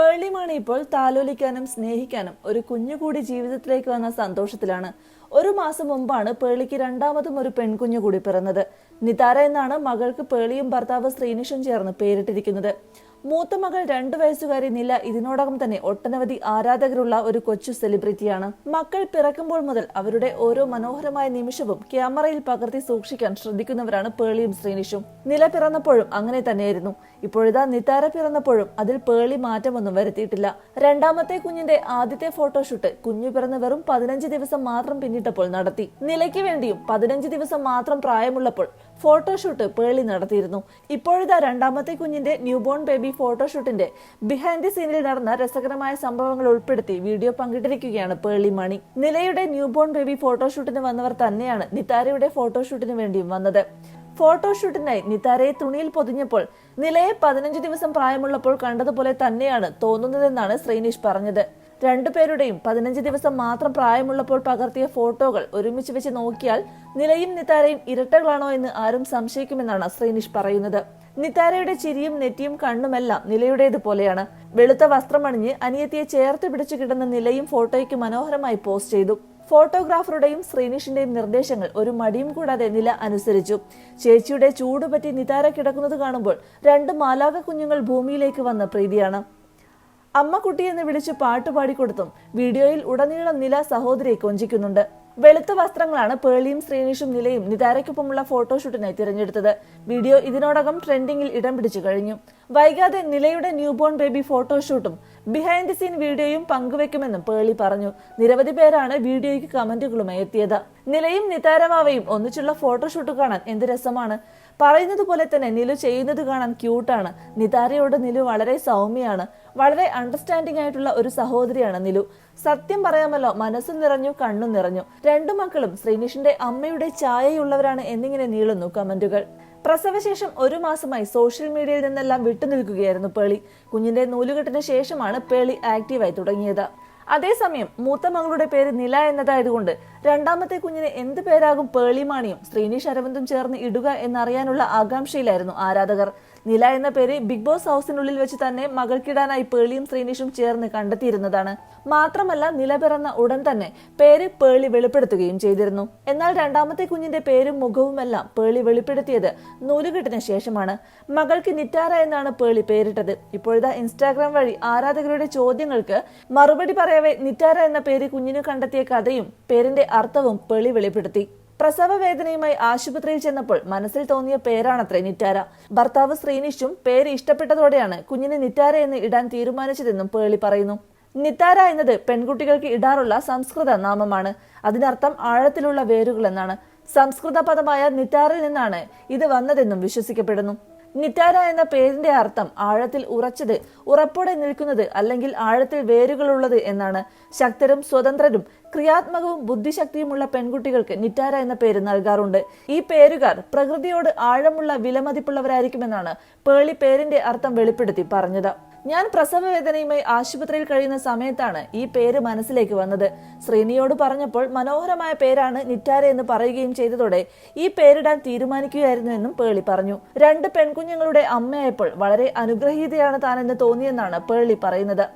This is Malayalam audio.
പേളിമാണി ഇപ്പോൾ താലോലിക്കാനും സ്നേഹിക്കാനും ഒരു കുഞ്ഞുകൂടി ജീവിതത്തിലേക്ക് വന്ന സന്തോഷത്തിലാണ്. ഒരു മാസം മുമ്പാണ് പേളിക്ക് രണ്ടാമതും ഒരു പെൺകുഞ്ഞു കൂടി പിറന്നത്. നിതാര എന്നാണ് മകൾക്ക് പേളിയും ഭർത്താവ് ശ്രീനിഷും ചേർന്ന് പേരിട്ടിരിക്കുന്നത്. മൂത്ത മകൾ രണ്ടു വയസ്സുകാരി നില ഇതിനോടകം തന്നെ ഒട്ടനവധി ആരാധകരുള്ള ഒരു കൊച്ചു സെലിബ്രിറ്റിയാണ്. മക്കൾ പിറക്കുമ്പോൾ മുതൽ അവരുടെ ഓരോ മനോഹരമായ നിമിഷവും ക്യാമറയിൽ പകർത്തി സൂക്ഷിക്കാൻ ശ്രദ്ധിക്കുന്നവരാണ് പേളിയും ശ്രീനിഷും. നില പിറന്നപ്പോഴും അങ്ങനെ തന്നെയായിരുന്നു. ഇപ്പോഴിതാ നിതാര പിറന്നപ്പോഴും അതിൽ പേളി മാറ്റമൊന്നും വരുത്തിയിട്ടില്ല. രണ്ടാമത്തെ കുഞ്ഞിന്റെ ആദ്യത്തെ ഫോട്ടോഷൂട്ട് കുഞ്ഞു പിറന്ന് വെറും പതിനഞ്ച് ദിവസം മാത്രം പിന്നിട്ടപ്പോൾ നടത്തി. നിലയ്ക്ക് വേണ്ടിയും പതിനഞ്ച് ദിവസം മാത്രം പ്രായമുള്ളപ്പോൾ ഫോട്ടോഷൂട്ട് പേളി നടത്തിയിരുന്നു. ഇപ്പോഴിതാ രണ്ടാമത്തെ കുഞ്ഞിന്റെ ന്യൂബോൺ ബേബി ഫോട്ടോഷൂട്ടിന്റെ ബിഹൈൻഡ് ദി സീനിൽ നടന്ന രസകരമായ സംഭവങ്ങൾ ഉൾപ്പെടുത്തി വീഡിയോ പങ്കിട്ടിരിക്കുകയാണ് പേളി മണി. നിലയുടെ ന്യൂബോൺ ബേബി ഫോട്ടോഷൂട്ടിന് വന്നവർ തന്നെയാണ് നിതാരയുടെ ഫോട്ടോഷൂട്ടിന് വേണ്ടിയും വന്നത്. ഫോട്ടോഷൂട്ടിനായി നിതാരയെ തുണിയിൽ പൊതിഞ്ഞപ്പോൾ നിലയെ പതിനഞ്ച് ദിവസം പ്രായമുള്ളപ്പോൾ കണ്ടതുപോലെ തന്നെയാണ് തോന്നുന്നതെന്നാണ് ശ്രീനിഷ് പറഞ്ഞത്. രണ്ടുപേരുടെയും പതിനഞ്ച് ദിവസം മാത്രം പ്രായമുള്ളപ്പോൾ പകർത്തിയ ഫോട്ടോകൾ ഒരുമിച്ച് വെച്ച് നോക്കിയാൽ നിലയും നിതാരയും ഇരട്ടകളാണോ എന്ന് ആരും സംശയിക്കുമെന്നാണ് ശ്രീനിഷ് പറയുന്നത്. നിതാരയുടെ ചിരിയും നെറ്റിയും കണ്ണുമെല്ലാം നിലയുടേത് പോലെയാണ്. വെളുത്ത വസ്ത്രമണിഞ്ഞ് അനിയത്തിയെ ചേർത്ത് പിടിച്ചു കിടന്ന നിലയും ഫോട്ടോയ്ക്ക് മനോഹരമായി പോസ്റ്റ് ചെയ്തു. ഫോട്ടോഗ്രാഫറുടെയും ശ്രീനിഷിന്റെയും നിർദ്ദേശങ്ങൾ ഒരു മടിയും കൂടാതെ നില അനുസരിച്ചു. ചേച്ചിയുടെ ചൂടുപറ്റി നിതാര കിടക്കുന്നത് കാണുമ്പോൾ രണ്ട് മാലാക കുഞ്ഞുങ്ങൾ ഭൂമിയിലേക്ക് വന്ന പ്രീതിയാണ്. അമ്മ കുട്ടി എന്ന് വിളിച്ച് പാട്ട് പാടിക്കൊടുത്തും വീഡിയോയിൽ ഉടനീളം നില സഹോദരിയെ കൊഞ്ചിക്കുന്നുണ്ട്. വെളുത്ത വസ്ത്രങ്ങളാണ് പേളിയും ശ്രീനിഷും നിലയും നിതാരയ്ക്കൊപ്പമുള്ള ഫോട്ടോഷൂട്ടിനായി തിരഞ്ഞെടുത്തത്. വീഡിയോ ഇതിനോടകം ട്രെൻഡിങ്ങിൽ ഇടം പിടിച്ചു കഴിഞ്ഞു. വൈകാതെ നിലയുടെ ന്യൂബോൺ ബേബി ഫോട്ടോഷൂട്ടും ബിഹൈൻഡ് ദി സീൻ വീഡിയോയും പങ്കുവെക്കുമെന്നും പേളി പറഞ്ഞു. നിരവധി പേരാണ് വീഡിയോയ്ക്ക് കമന്റുകളുമായി എത്തിയത്. നിലയും നിതാരമാവയും ഒന്നിച്ചുള്ള ഫോട്ടോഷൂട്ട് കാണാൻ എന്ത് രസമാണ്? പറയുന്നത് പോലെ തന്നെ നിലു ചെയ്യുന്നത് കാണാൻ ക്യൂട്ടാണ് നിതാരയോട് നിലു വളരെ സൗമ്യയാണ് വളരെ അണ്ടർസ്റ്റാൻഡിംഗ് ആയിട്ടുള്ള ഒരു സഹോദരിയാണ് നിലു. സത്യം പറയാമല്ലോ മനസ്സും നിറഞ്ഞു കണ്ണും നിറഞ്ഞു. രണ്ടു മക്കളും ശ്രീനിഷിന്റെ അമ്മയുടെ ചായയുള്ളവരാണ് എന്നിങ്ങനെ നീളുന്നു കമന്റുകൾ. പ്രസവശേഷം ഒരു മാസമായി സോഷ്യൽ മീഡിയയിൽ നിന്നെല്ലാം വിട്ടുനിൽക്കുകയായിരുന്നു പേളി. കുഞ്ഞിന്റെ നൂലുകെട്ടിന് ശേഷമാണ് പേളി ആക്റ്റീവായി തുടങ്ങിയത്. അതേസമയം മൂത്ത മകളുടെ പേര് നില എന്നതായതുകൊണ്ട് രണ്ടാമത്തെ കുഞ്ഞിന് എന്ത് പേരാകും പേളിമാണിയും ശ്രീനിഷ് അരവിന്ദും ചേർന്ന് ഇടുക എന്നറിയാനുള്ള ആകാംക്ഷയിലായിരുന്നു ആരാധകർ. നില എന്ന പേര് ബിഗ് ബോസ് ഹൗസിനുള്ളിൽ വെച്ച് തന്നെ മകൾക്കിടാനായി പേളിയും ശ്രീനിഷും ചേർന്ന് കണ്ടെത്തിയിരുന്നതാണ്. മാത്രമല്ല നില പിറന്ന ഉടൻ തന്നെ പേര് പേളി വെളിപ്പെടുത്തുകയും ചെയ്തിരുന്നു. എന്നാൽ രണ്ടാമത്തെ കുഞ്ഞിന്റെ പേരും മുഖവുമെല്ലാം പേളി വെളിപ്പെടുത്തിയത് നൂലുകെട്ടിന് ശേഷമാണ്. മകൾക്ക് നിറ്റാര എന്നാണ് പേളി പേരിട്ടത്. ഇപ്പോഴത്തെ ഇൻസ്റ്റാഗ്രാം വഴി ആരാധകരുടെ ചോദ്യങ്ങൾക്ക് മറുപടി പറയവേ നിറ്റാര എന്ന പേര് കുഞ്ഞിന് കണ്ടെത്തിയ കഥയും പേരിന്റെ അർത്ഥവും പെളി വെളിപ്പെടുത്തി. പ്രസവ വേദനയുമായി ആശുപത്രിയിൽ ചെന്നപ്പോൾ മനസ്സിൽ തോന്നിയ പേരാണത്രേ നിറ്റാര. ഭർത്താവ് ശ്രീനിഷും പേര് ഇഷ്ടപ്പെട്ടതോടെയാണ് കുഞ്ഞിനെ നിറ്റാര എന്ന് ഇടാൻ തീരുമാനിച്ചതെന്നും പേളി പറയുന്നു. നിത്താര എന്നത് പെൺകുട്ടികൾക്ക് ഇടാറുള്ള സംസ്കൃത നാമമാണ്. അതിനർത്ഥം ആഴത്തിലുള്ള വേരുകൾ എന്നാണ് സംസ്കൃത പദമായ നിറ്റാറിൽ നിന്നാണ് ഇത് വന്നതെന്നും വിശ്വസിക്കപ്പെടുന്നു. നിറ്റാര എന്ന പേരിന്റെ അർത്ഥം ആഴത്തിൽ ഉറച്ചത് ഉറപ്പോടെ നിൽക്കുന്നത് അല്ലെങ്കിൽ ആഴത്തിൽ വേരുകളുള്ളത് എന്നാണ്. ശക്തരും സ്വതന്ത്രരും ക്രിയാത്മകവും ബുദ്ധിശക്തിയുമുള്ള പെൺകുട്ടികൾക്ക് നിറ്റാര എന്ന പേര് നൽകാറുണ്ട്. ഈ പേരുകാർ പ്രകൃതിയോട് ആഴമുള്ള വിലമതിപ്പുള്ളവരായിരിക്കുമെന്നാണ് പേളി പേരിന്റെ അർത്ഥം വെളിപ്പെടുത്തി പറഞ്ഞത്. ഞാൻ പ്രസവ വേദനയുമായി ആശുപത്രിയിൽ കഴിയുന്ന സമയത്താണ് ഈ പേര് മനസ്സിലേക്ക് വന്നത്. ശ്രീനിയോട് പറഞ്ഞപ്പോൾ മനോഹരമായ പേരാണ് നിറ്റാര എന്ന് പറയുകയും ചെയ്തതോടെ ഈ പേരിടാൻ തീരുമാനിക്കുകയായിരുന്നു എന്നും പേളി പറഞ്ഞു. രണ്ട് പെൺകുഞ്ഞുങ്ങളുടെ അമ്മയായപ്പോൾ വളരെ അനുഗ്രഹീതയാണ് താനെന്ന് തോന്നിയെന്നാണ് പേളി പറയുന്നത്.